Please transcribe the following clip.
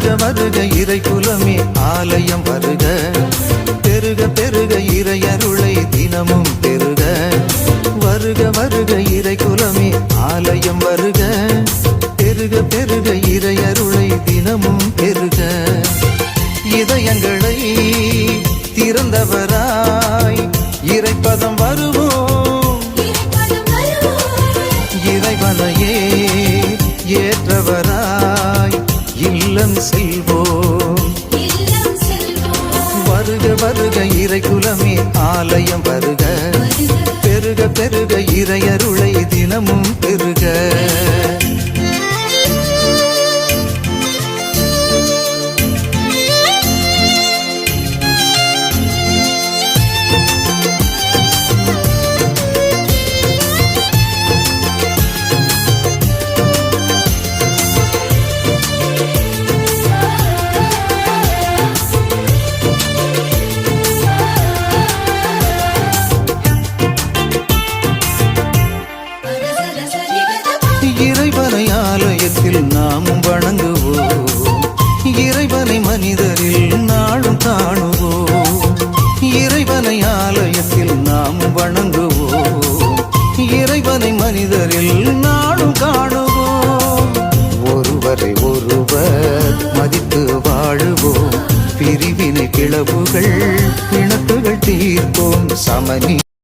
இறை குலமே ஆலயம் வருக. பெருக பெருக இறையருளை தினமும் பெருக. வருக வருக இறை குலமே ஆலயம் வருக. பெருக பெருக இறையருளை தினமும் பெருக. இதயங்களை திறந்தவராய் இறைப்பதம் வருவோம். இறைவனையே இல்லம் செல்வோம். வருக வருக இறை குலமே ஆலயம் வருக. பெருக பெருக இறையருளை தினமும் பெருக. இதயத்தில் நாம் வணங்குவோம். இறைவனை மனிதரில் நாளும் காணுவோம். இறைவனை ஆலயத்தில் நாம் வணங்குவோம். இறைவனை மனிதரில் நாளும் காணுவோம். ஒருவரை ஒருவர் மதித்து வாழுவோம். பிரிவினை கிளவுகள் பிணக்குகள் தீர்ப்போம். சமநீ